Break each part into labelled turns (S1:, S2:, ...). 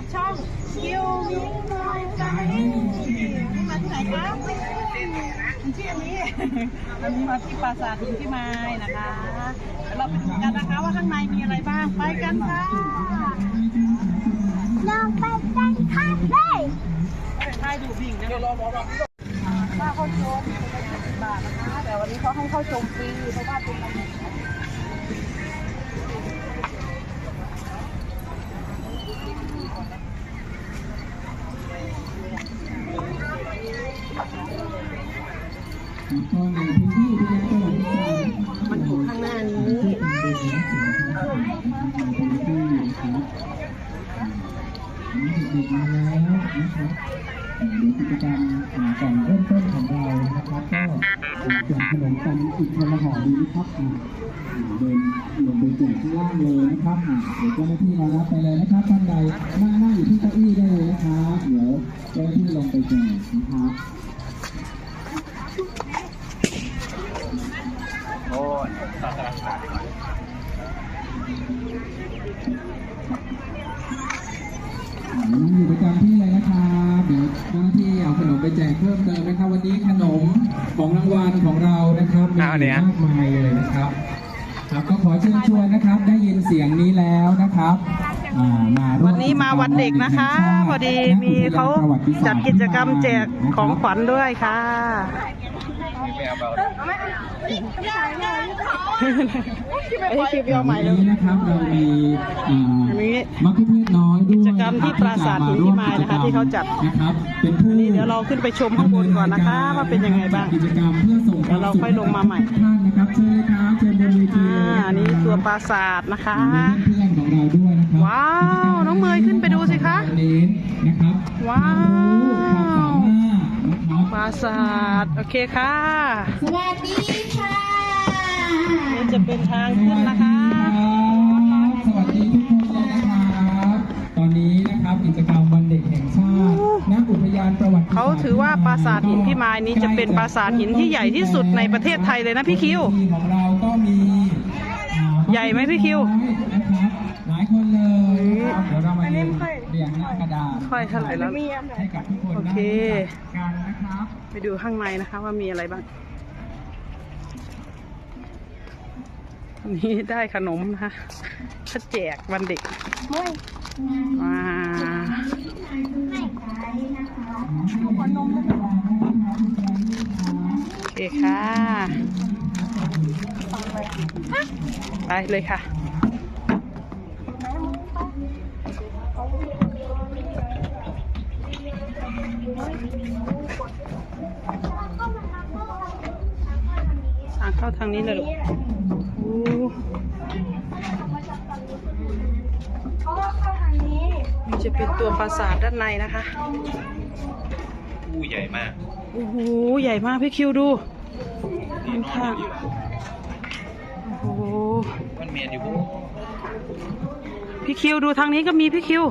S1: กับช่องคิวมิ้งมอยใจนี่มาที่ไหนคะที่อันนี้อันนี้มาที่ปราสาทหินพิมายนะคะเดี๋ยวเราไปดูกันนะคะว่าข้างในมีอะไรบ้างไปกันค่ะ
S2: ลองไปกันครับเลย
S1: ใช่ดูบิ่งนะค่าเข้าชมเป็นบาทนะคะ แต่วันนี้เขาให้เข้าชมฟรีเพราะว่าเป็นวันหยุด
S3: แล้วก็ในพื้นที่ที่ได้ประวัติศาสตร์
S1: มันอยู่ข้างหน้านี้
S3: นี่ครับนี่เด็กๆมาแล้วนะครับเดี๋ยวกิจกรรมก่อนเริ่มต้นของเรานะครับก็แจกขนมกันอีกคนละห่อดีนะครับเดินลงไปแจกข้างล่างเลยนะครับเดี๋ยวเจ้าหน้าที่มารับไปเลยนะครับท่านใดนั่งนั่งอยู่ที่เก้าอี้ได้เลยนะครับเดี๋ยวเจ้าหน้าที่ลงไปแจกนะครับ มีอ้าวเนี่
S4: ย
S3: มากมายเลยนะครับครับก็ขอเชิญชวนนะครับ ได้ยินเสียงนี้แล้วนะครับอ่ามาร่
S1: วันนี้มาวันเด็กนะคะ พอดีมีเขาจัดกิจกรรมแจกของขวัญด้วยค่ะไอ้คลิปยาวใหม่เลย
S3: วันนี้นะครับเรามีอ่า
S1: อันนี้
S3: มัคคุเทศน้อยด้วย
S1: กิจกรรมที่ปราสาทหินพิมายนะคะที่เขาจัด
S3: นะครับเป็นผู้
S1: อันนี้เดี๋ยวเราขึ้นไปชมข้างบนก่อนนะคะ ว่าเป็นยังไงบ้าง
S3: กิจกรรมเพื่อส่ง
S1: เดี๋ยวเราค่อยลงมาใหม่
S3: ทุกท่านนะครับเชิญเลยครับเชิญบนเวที
S1: อ่า
S3: เลย
S1: อันนี้ตัวปราสาทนะคะ
S3: มีเพื่อนๆของเราด้วยนะครับ
S1: ว้าวน้องเมย์ขึ้นไปดูสิคะ
S3: วันนี้นะครับ
S1: ว้าว
S3: ความสามารถนะครับ
S1: ปราสาทโอเคค่ะ
S2: สวัสดีค่ะ
S1: นี่จะเป็นทางขึ้นนะคะ
S3: เขา
S1: ถือว่าปราสาทหินพิมายนี้จะเป็นปราสาทหินที่ใหญ่ที่สุดในประเทศไทยเลยนะพี่คิว
S3: ของเราก็มีอ่า
S1: ใหญ่ไหมพี่คิว
S3: นะครับหลายคนเลยนะครับเดี๋ยวเรามาเรียงเรียงหน้ากระดาษ
S1: ค่อยเท่าไหร่แล้ว
S3: ให้กับทุกคน
S1: โอ
S3: ได้
S1: เค
S3: รู้จักกันนะครับ
S1: ไปดูข้างในนะคะว่ามีอะไรบ้างอันนี้ได้ขนมนะคะถ้าแจกวันเด็กว้าว โอเคค่ะ ไปเลยค่ะทางเข้าทางนี้เลยลูกโอ้
S2: เขาว่าเข้าทางนี้
S1: นี่จะเป็นตัวปราสาทด้านในนะคะ
S4: ผู้ใหญ่มาก
S1: โอ้โหใหญ่มากพี่คิวดูด้านข้างโอ้โห
S4: มันเมียนอยู่พวก
S1: พี่คิวดูทางนี้ก็มีพี่คิว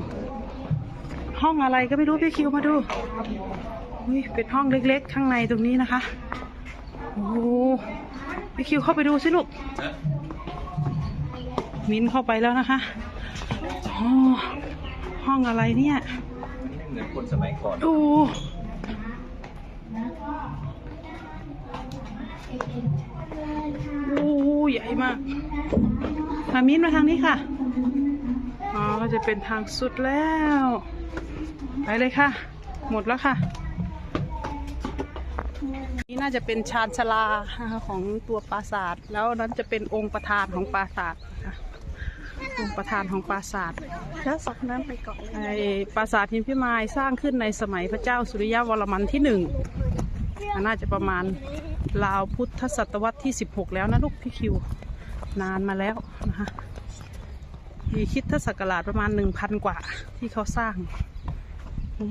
S1: ห้องอะไรก็ไม่รู้พี่คิวมาดูอุ้ยเป็นห้องเล็กๆ ข้างในตรงนี้นะคะโอ้โหพี่คิวเข้าไปดูสิลูกมิ้นเข้าไปแล้วนะคะอ๋อห้องอะไรเนี่ย
S4: เหมือนคนสมัยก่อน
S1: โโอ้ใหญ่มากพามิ้นมาทางนี้ค่ะ อ๋อก็จะเป็นทางสุดแล้ว ไปเลยค่ะ หมดแล้วค่ะ นี่น่าจะเป็นชานชาลาของตัวปราสาท แล้วนั้นจะเป็นองค์ประธานของปราสาทนะคะองค์ประธานของปราสาท
S2: แล้วสักน้ำไปก่อน
S1: ไอปราสาทหินพิมายสร้างขึ้นในสมัยพระเจ้าสุริยะวรมันที่หนึ่ง น่าจะประมาณ ราวพุทธศตวรรษที่ 16 แล้วนะลูกพี่คิว นานมาแล้วนะคะมีคิดทศักราชประมาณ 1,000 กว่าที่เขาสร้างโอ้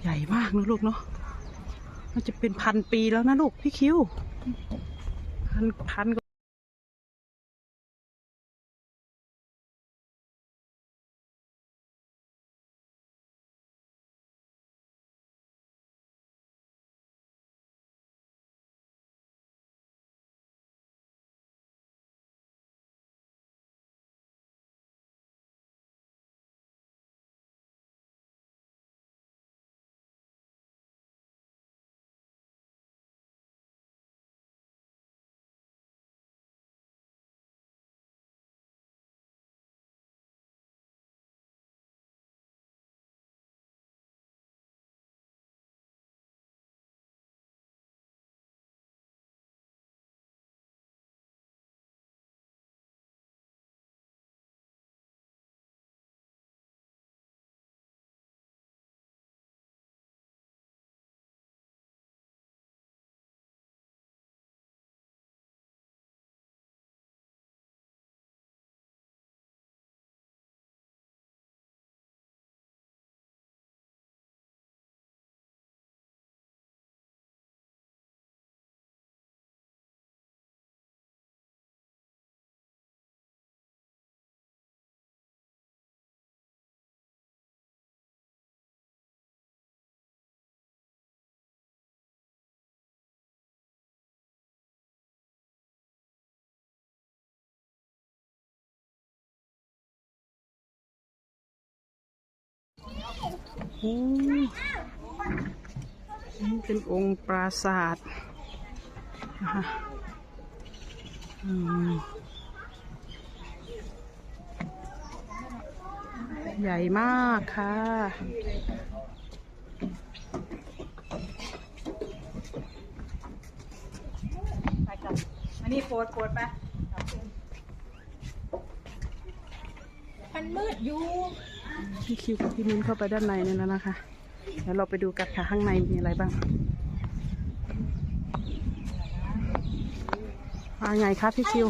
S1: ใหญ่มากนะลูกเนาะมันจะเป็นพันปีแล้วนะลูกพี่คิวพันพัน นี่เป็นองค์ปราศาสตร์นะคะใหญ่มากค่ะ
S5: ไปกันอันนี้โปวดปวดไป
S2: มันมืดอยู่
S1: พี่คิวกับพี่มิ้นเข้าไปด้านในนี่แล้วนะคะ เดี๋ยวเราไปดูกันค่ะข้างในมีอะไรบ้างว่าไงคะพี่คิว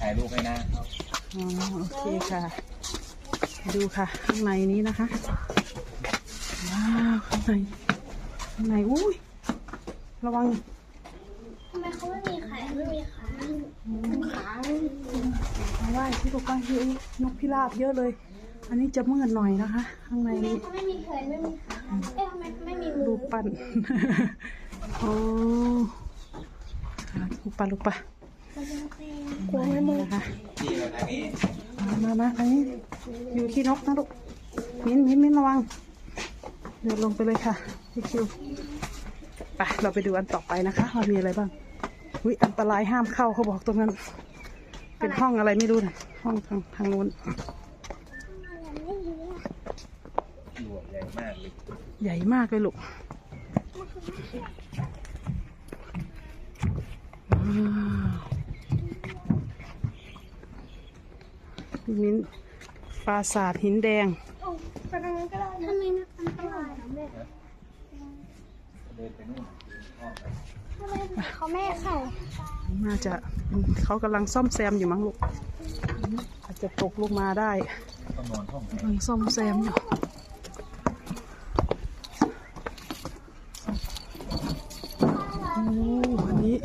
S4: ถ่ายรูปให้นะ
S1: อ๋อโอเคค่ะ ดูค่ะ ข้างในนี้นะคะ ว้าวข้างในข้างในอุ้ยระวัง
S2: ทำไมเขาไม่มีขาไม่มีขาขา
S1: มาไหว้ที่ลูกบ้านที่นกพิราบเยอะเลย อันนี้จะมืดหน่อยนะคะ ข้างในนี้
S2: เขาไม่มีแขนไม่มีขาเอ๊ะทำไมไม่มีมื
S1: รู
S2: อ
S1: ปปั้น โอ้ลูกปั้นลูกปั้น
S2: กลัวไม่มือ
S1: นะคะ
S4: นี่มาทางนี้
S1: มามามาทางนี้ อยู่ที่นกนะลูก มิ้นมิ้นมิ้นระวัง เดินลงไปเลยค่ะพี่คิวไปเราไปดูอันต่อไปนะคะว่ามีอะไรบ้างวิอันตรายห้ามเข้าเขาบอกตรงนั้น เป็นห้องอะไรไม่รู้นะห้องทางทางนู้น
S4: หลวใหญ่มากเลย
S1: ใหญ่มากเลยลูกว้าวพี่มิ้นปราสาทหินแดง
S2: ไปทางนั้นก็ได้ทำไมไม่อันตรายนะแม่
S4: เดินไปนู่นอ้อมไป
S2: ทำไมเขาแม่ไข่
S1: น่าจะเขากำลังซ่อมแซมอยู่มั้งลูกอาจจะตกลงมาได้
S4: ต้องนอนห้องไหน
S1: กำลังซ่อมแซมอยู่ โอ้อันนี้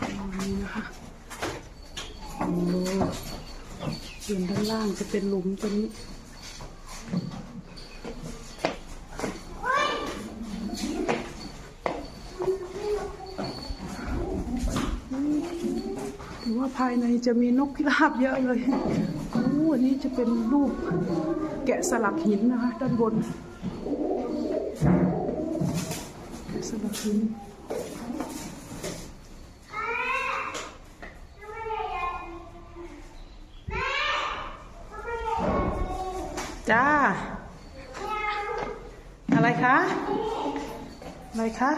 S1: อันนี้นะคะโอ้ ส่วนด้านล่างจะเป็นหลุมตัวนี้ถือว่าภายในจะมีนกพิราบเยอะเลยโอ้อันนี้จะเป็นรูปแกะสลักหินนะคะ ด้านบน แกะสลักหิน จ้า อะไรคะ อะไรคะ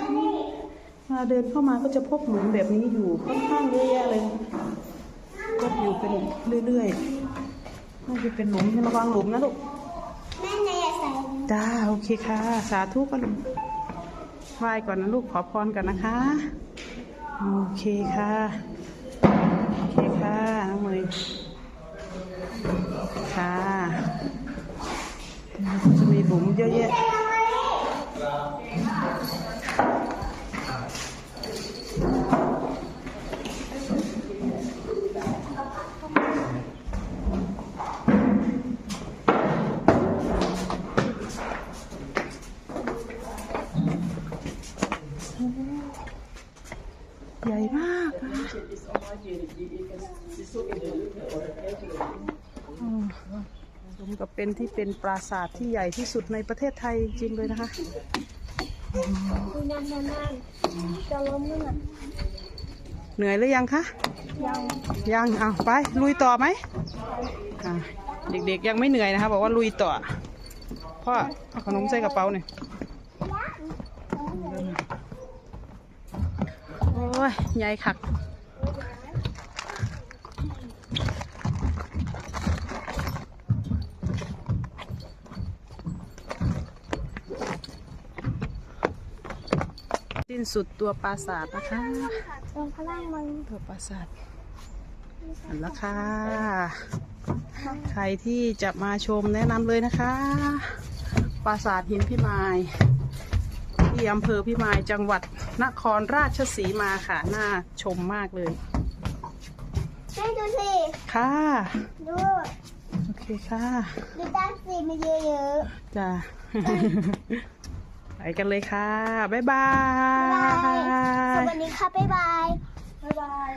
S1: มาเดินเข้ามาก็จะพบหลุมแบบนี้อยู่ค่อนข้างเยอะแยะเลยก็อยู่เป็นเรื่อยๆน่าจะเป็นหลุมให้ระวังหลุมนะลูก
S2: แม่ในอย่าใส่
S1: จ้าโอเคค่ะ สาธุก็ลุงไหว้ก่อนนะลูกขอพรกันนะคะ โอเคค่ะ สมกับเป็นที่เป็นปราสาทที่ใหญ่ที่สุดในประเทศไทยจริงเลยนะคะ
S2: นานนานจะล้มเมื่อ
S1: เหนื่อยหรือยังคะ
S2: ยัง
S1: ยังเอาไป ลุยต่อไหมเด็กๆยังไม่เหนื่อยนะคะ บอกว่าลุยต่อ พ่อเอาขนมใส่กระเป๋าหน่อยโอ้ย ใหญ่คัก สิ้นสุดตัวปราสาทนะคะ
S2: ตรงข้างล่างมัน
S1: ตัวปราสาทอันละค่ะ ใครที่จะมาชมแนะนำเลยนะคะ ปราสาทหินพิมายที่อำเภอพิมายจังหวัดนครราชสีมาค่ะ น่าชมมากเลย
S2: แม่ดูสิ
S1: ค่ะ
S2: ดู
S1: โอเคค่ะ
S2: ดูด้านสีมันเยอะ
S1: จ้า ไปกันเลยค่ะ บ๊ายบา
S2: ๆบาย
S1: ย
S2: สวัสดีค่ะ บ๊ายบาย บ๊ายบาย